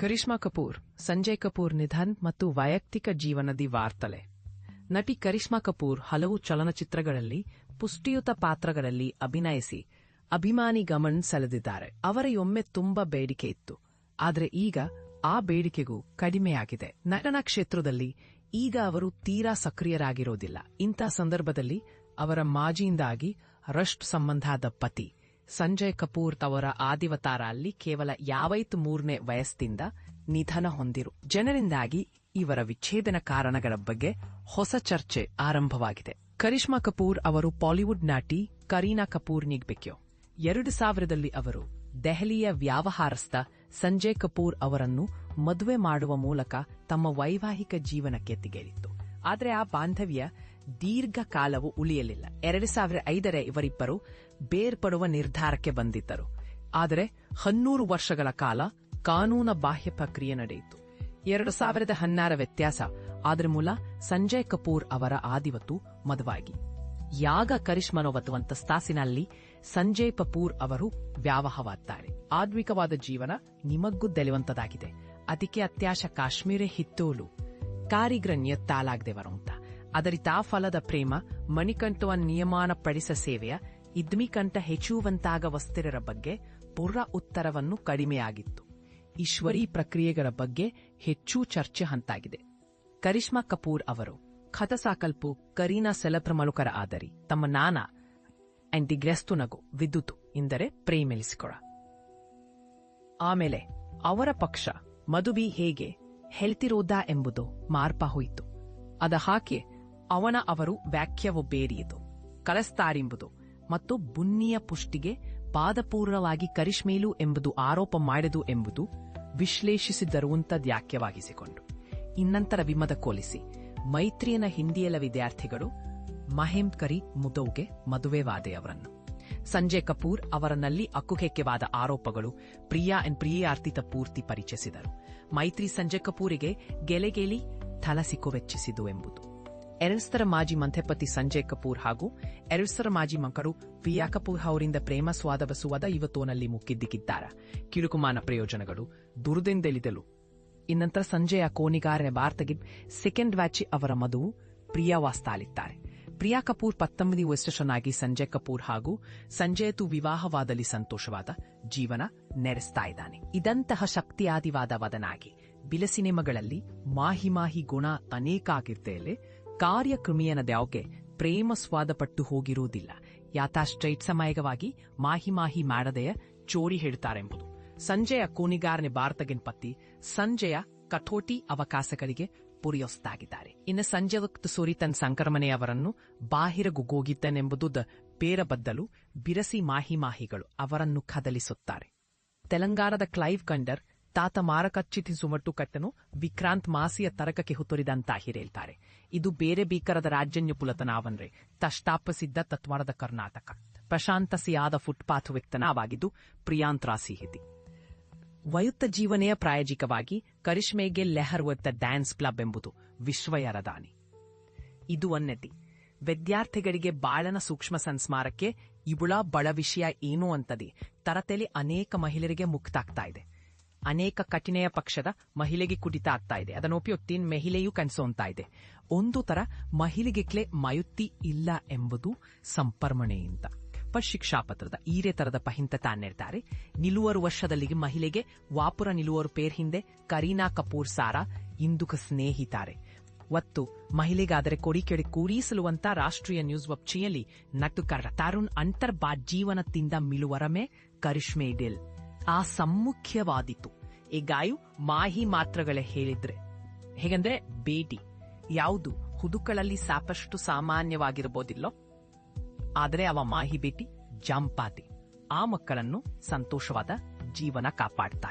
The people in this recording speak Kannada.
ಕರಿಷ್ಮಾ ಕಪೂರ್, ಸಂಜಯ್ ಕಪೂರ್ ನಿಧನ್ ಮತ್ತು ವೈಯಕ್ತಿಕ ಜೀವನದಿ ವಾರ್ತಲೆ. ನಟಿ ಕರಿಷ್ಮಾ ಕಪೂರ್ ಹಲವು ಚಲನಚಿತ್ರಗಳಲ್ಲಿ, ಪುಷ್ಟಿಯುತ ಪಾತ್ರಗಳಲ್ಲಿ ಅಭಿನಯಿಸಿ ಅಭಿಮಾನಿ ಗಮನ ಸೆಳೆದಿದ್ದಾರೆ. ಒಮ್ಮೆ ತುಂಬಾ ಬೇಡಿಕೆ ಇತ್ತು. ಆದರೆ ಈಗ ಆ ಬೇಡಿಕೆಗೂ ಕಡಿಮೆಯಾಗಿದೆ. ನಟನ ಕ್ಷೇತ್ರದಲ್ಲಿ ಈಗ ಅವರು ತೀರಾ ಸಕ್ರಿಯರಾಗಿರೋದಿಲ್ಲ. ಇಂಥ ಸಂದರ್ಭದಲ್ಲಿ ಅವರ ಮಾಜಿಯಿಂದಾಗಿ ರಷ್ಟ್ ಸಂಬಂಧಾದ ಪತಿ ಸಂಜಯ್ ಕಪೂರ್ ತವರ ಆದಿವತಾರ ಅಲ್ಲಿ ಕೇವಲ ಯಾವೈತು ಮೂರನೇ ವಯಸ್ಸಿಂದ ನಿಧನ ಹೊಂದಿರು. ಜನರಿಂದಾಗಿ ಇವರ ವಿಚ್ಛೇದನ ಕಾರಣಗಳ ಬಗ್ಗೆ ಹೊಸ ಚರ್ಚೆ ಆರಂಭವಾಗಿದೆ. ಕರಿಷ್ಮಾ ಕಪೂರ್ ಅವರು ಬಾಲಿವುಡ್ ನಟಿ ಕರೀನಾ ಕಪೂರ್ ನಿಗ್ಬೇಕ್ಯೋ. ಎರಡು ಸಾವಿರದಲ್ಲಿ ಅವರು ದೆಹಲಿಯ ವ್ಯಾವಹಾರಸ್ಥ ಸಂಜಯ್ ಕಪೂರ್ ಅವರನ್ನು ಮದುವೆ ಮಾಡುವ ಮೂಲಕ ತಮ್ಮ ವೈವಾಹಿಕ ಜೀವನಕ್ಕೆ ತಿಗೇರಿತ್ತು ಆದರೆ ಆ ಬಾಂಧವ್ಯ ದೀರ್ಘಕಾಲವು ಉಳಿಯಲಿಲ್ಲ. ಎರಡು ಸಾವಿರ ಐದರ ಇವರಿಬ್ಬರು ಬೇರ್ಪಡುವ ನಿರ್ಧಾರಕ್ಕೆ ಬಂದಿದ್ದರು. ಆದರೆ ಹನ್ನೂರು ವರ್ಷಗಳ ಕಾಲ ಕಾನೂನ ಬಾಹ್ಯ ಪ್ರಕ್ರಿಯೆ ನಡೆಯಿತು. ಎರಡು ಸಾವಿರದ ಹನ್ನಾರ ವ್ಯತ್ಯಾಸ. ಅದರ ಮೂಲ ಸಂಜಯ್ ಕಪೂರ್ ಅವರ ಆದಿವತ್ತು ಮದುವಾಗಿ. ಯಾಗ ಕರಿಷ್ಮನೋವತ್ತುವಂತ ಸ್ತಾಸಿನಲ್ಲಿ ಸಂಜಯ್ ಕಪೂರ್ ಅವರು ವ್ಯಾವಹವಾದ್ದಾರೆ ಆದ್ವಿಕವಾದ ಜೀವನ ನಿಮಗ್ಗೂ ದೆಲೆವಂತದಾಗಿದೆ. ಅದಕ್ಕೆ ಅತ್ಯಾಶ ಕಾಶ್ಮೀರೇ ಹಿತ್ತೋಲು. ಕಾರಿಗ್ರನ್ಯ ತಾಲಾಗ್ದೆವರಂತ ಅದರಿತಾ ಫಲದ ಪ್ರೇಮ, ಮಣಿಕಂಠವ ನಿಯಮಾನ ಪಡಿಸ ಸೇವೆಯ, ಇದ್ಮಿಕಂಠ ಹೆಚ್ಚುವಂತಾಗ ವಸ್ತಿರರ ಬಗ್ಗೆ ಪುರ್ರ ಉತ್ತರವನ್ನು ಕಡಿಮೆಯಾಗಿತ್ತು. ಈಶ್ವರಿ ಪ್ರಕ್ರಿಯೆಗಳ ಬಗ್ಗೆ ಹೆಚ್ಚು ಚರ್ಚೆ ಹಂತಾಗಿದೆ ಕರಿಷ್ಮಾ ಕಪೂರ್ ಅವರು ಖತಸಾಕಲ್ಪು ಕರೀನಾ ಸೆಲಪ್ರಮಲುಕರ ಆದರಿ, ತಮ್ಮ ನಾನ ಅಂಟಿಗ್ರೆಸ್ತು ನಗು, ವಿದ್ಯುತ್ ಎಂದರೆ ಪ್ರೇಮಿಲಿಸಿಕೊಳ. ಆಮೇಲೆ, ಅವರ ಪಕ್ಷ ಮದುವಿ ಹೇಗೆ ಹೇಳ್ತಿರೋದಾ ಎಂಬುದು ಮಾರ್ಪ ಹೋಯಿತು. ಅದ ಹಾಗೆ ಅವನ ಅವರು ವ್ಯಾಖ್ಯವು ಬೇರಿಯಿತು ಕಲಸ್ತಾರೆಂಬುದು ಮತ್ತು ಬುನ್ನಿಯ ಪುಷ್ಟಿಗೆ ಪಾದಪೂರ್ಣವಾಗಿ ಕರಿಷ್ಮೇಲು ಎಂಬುದು ಆರೋಪ ಮಾಡದು ಎಂಬುದು ವಿಶ್ಲೇಷಿಸಿದರುವಂತದ್ಯಾಖ್ಯವಾಗಿಸಿಕೊಂಡು ಇನ್ನಂತರ ವಿಮದ ಕೋಲಿಸಿ, ಮೈತ್ರಿಯನ ಹಿಂದಿಯಲ ವಿದ್ಯಾರ್ಥಿಗಳು ಮಹೇಮ್ ಕರಿ ಮುದೌಗೆ ಮದುವೆವಾದೆ ಅವರನ್ನು. ಸಂಜಯ್ ಕಪೂರ್ ಅವರನಲ್ಲಿ ಅಕ್ಕುಹೆಕ್ಕೆವಾದ ಆರೋಪಗಳು ಪ್ರಿಯಾ ಅಂಡ್ ಪ್ರಿಯಾರ್ಥಿತ ಪೂರ್ತಿ ಪರಿಚಯಿಸಿದರು. ಮೈತ್ರಿ ಸಂಜಯ್ ಕಪೂರಿಗೆ ಗೆಲೆಗೇಲಿ ಥಲಸಿಕೊವೆಚ್ಚಿಸಿದು ಎಂಬುದು. ಎರಡ್ಸರ ಮಾಜಿ ಮಂಥೆಪತಿ ಸಂಜಯ್ ಕಪೂರ್ ಹಾಗೂ ಎರಡ್ಸರ ಮಾಜಿ ಮಕ್ಕಳು ಪ್ರಿಯಾ ಕಪೂರ್ ಅವರಿಂದ ಪ್ರೇಮ ಸ್ವಾದ ಬಸುವಾದ ಇವತ್ತೋನಲ್ಲಿ ಮುಕ್ಕಿದ್ದಿಕ್ಕಿದ್ದಾರೆ ಕಿರುಕುಮಾನ ಪ್ರಯೋಜನಗಳು ದುರ್ದೆಂದೆಲಿದಲು ಇನ್ನಂತರ ಸಂಜೆಯ ಕೋನಿಗಾರನ ಭಾರತಗೆ ಸೆಕೆಂಡ್ ವ್ಯಾಚಿ ಅವರ ಮದುವು ಪ್ರಿಯಾ ವಾಸ್ತಾಲಿದ್ದಾರೆ. ಪ್ರಿಯಾ ಕಪೂರ್ ಪತ್ತೊಂಬದಿ ವರ್ಷನಾಗಿ ಸಂಜಯ್ ಕಪೂರ್ ಹಾಗೂ ಸಂಜಯತು ವಿವಾಹವಾದಲ್ಲಿ ಸಂತೋಷವಾದ ಜೀವನ ನೆರೆಸ್ತಾ ಇದ್ದಾನೆ. ಇದಂತಹ ಶಕ್ತಿಯಾದಿವಾದ ವದನಾಗಿ ಬಿಲಸಿನೆಮಗಳಲ್ಲಿ ಮಾಹಿ ಮಾಹಿ ಗುಣ ಅನೇಕ ಆಗಿರ್ತೇಲೆ ಕಾರ್ಯಕ್ರಮಿಯನ ದ್ಯಾವ್ಗೆ ಪ್ರೇಮ ಸ್ವಾದಪಟ್ಟು ಹೋಗಿರುವುದಿಲ್ಲ ಸಮಯವಾಗಿ ಮಾಹಿ ಮಾಹಿ ಮಾಡದೆಯ ಚೋರಿ ಹೇಳ್ತಾರೆಂಬುದು. ಸಂಜೆಯ ಕೋನಿಗಾರನೆ ಭಾರತಗಿನ ಪತ್ತಿ ಸಂಜೆಯ ಕಠೋಟಿ ಅವಕಾಶಗಳಿಗೆ ಪುರಿಯೊಸ್ತಾಗಿದ್ದಾರೆ. ಇನ್ನು ಸಂಜೆ ಸಂಜಯ ಸುರಿತನ್ ಸಂಕ್ರಮಣೆಯವರನ್ನು ಬಾಹಿರ ಗುಗೋಗಿದ್ದನೆಂಬುದು ಬೇರ ಬದ್ದಲು ಬಿರಸಿ ಮಾಹಿ ಮಾಹಿಗಳು ಅವರನ್ನು ಕದಲಿಸುತ್ತಾರೆ. ತೆಲಂಗಾಣದ ಕ್ಲೈವ್ ಕಂಡರ್ ತಾತ ಮಾರಕಚ್ಚಿತಿ ಸುಮಟ್ಟು ಕಟ್ಟನು ವಿಕ್ರಾಂತ್ ಮಾಸಿಯ ತರಕಕ್ಕೆ ಹುತ್ತೊರಿದಂತ ಹಿರೇಳ್ತಾರೆ. ಇದು ಬೇರೆ ಬೀಕರದ ರಾಜ್ಯನ್ಯ ಪುಲತನಾವನ್ರೆ. ತಷ್ಟಾಪಸಿದ್ದ ತತ್ವಾರದ ಕರ್ನಾಟಕ. ಪ್ರಶಾಂತಸಿಯಾದ ಫುಟ್ಪಾತ್ ವ್ಯಕ್ತನವಾಗಿದ್ದು ಪ್ರಿಯಾಂತ್ರಾಸಿಹಿತಿ ವಯುತ್ತ ಜೀವನೆಯ ಪ್ರಾಯೋಜಿಕವಾಗಿ ಕರಿಷ್ಮೆಗೆ ಲೆಹರ್ ಒತ್ತ ಡ್ಯಾನ್ಸ್ ಕ್ಲಬ್ ಎಂಬುದು ವಿಶ್ವಯರದಾನಿ ಇದು ಅನ್ನತಿ ವಿದ್ಯಾರ್ಥಿಗಳಿಗೆ ಬಾಳನ ಸೂಕ್ಷ್ಮ ಸಂಸ್ಮಾರಕ್ಕೆ ಇವುಳ ಬಳ ವಿಷಯ ಏನು ಅಂತದೆ ತರತೆಲಿ ಅನೇಕ ಮಹಿಳೆಯರಿಗೆ ಮುಕ್ತಾಗ್ತಾ ಇದೆ. ಅನೇಕ ಕಠಿಣೆಯ ಪಕ್ಷದ ಮಹಿಳೆಗೆ ಕುಡಿತ ಆಗ್ತಾ ಇದೆ. ಅದನ್ನೊಪ್ಪಿಯೊತ್ತಿನ ಮಹಿಳೆಯೂ ಕನ್ಸೋಂತಾ ಇದೆ. ಒಂದು ತರ ಮಹಿಳೆಗೆಕ್ಲೆ ಮಯುತ್ತಿ ಇಲ್ಲ ಎಂಬುದು ಸಂಪರ್ಮಣೆಯಿಂದ. ಶಿಕ್ಷಾಪತ್ರದ ಈರೇ ತರದ ಪಹಿಂತ ತಾನಿರ್ತಾರೆ. ನಿಲುವರು ವರ್ಷದಲ್ಲಿ ಮಹಿಳೆಗೆ ವಾಪುರ ನಿಲುವರು ಪೇರ್ ಹಿಂದೆ ಕರೀನಾ ಕಪೂರ್ ಸಾರಾ ಇಂದುಕ ಸ್ನೇಹಿತಾರೆ. ಒತ್ತು ಮಹಿಳೆಗಾದರೆ ಕೊಡಿ ಕೆಡಿ ಕೂರಿಸಲುವಂತ ರಾಷ್ಟ್ರೀಯ ನ್ಯೂಸ್ ವಪ್ಚಿಯಲ್ಲಿ ನಟುಕರ ತಾರುಣ್ ಅಂತರ್ಬಾ ಜೀವನದಿಂದ ಮಿಲುವರಮೆ ಕರಿಷ್ಮೆ ಡಿಲ್ ಆ ಸಮ್ಮುಖ್ಯವಾದಿತು. ಈ ಗಾಯು ಮಾಹಿ ಮಾತ್ರಗಳೇ ಹೇಳಿದ್ರೆ. ಹೇಗಂದ್ರೆ ಬೇಟಿ. ಯಾವುದು ಹುದುಕಳಲ್ಲಿ ಸಾಕಷ್ಟು ಸಾಮಾನ್ಯವಾಗಿರಬಹುದಿಲ್ಲೋ ಆದರೆ ಅವ ಮಾಹಿ ಬೇಟಿ ಜಂಪಾತಿ. ಆ ಮಕ್ಕಳನ್ನು ಸಂತೋಷವಾದ ಜೀವನ ಕಾಪಾಡ್ತಾ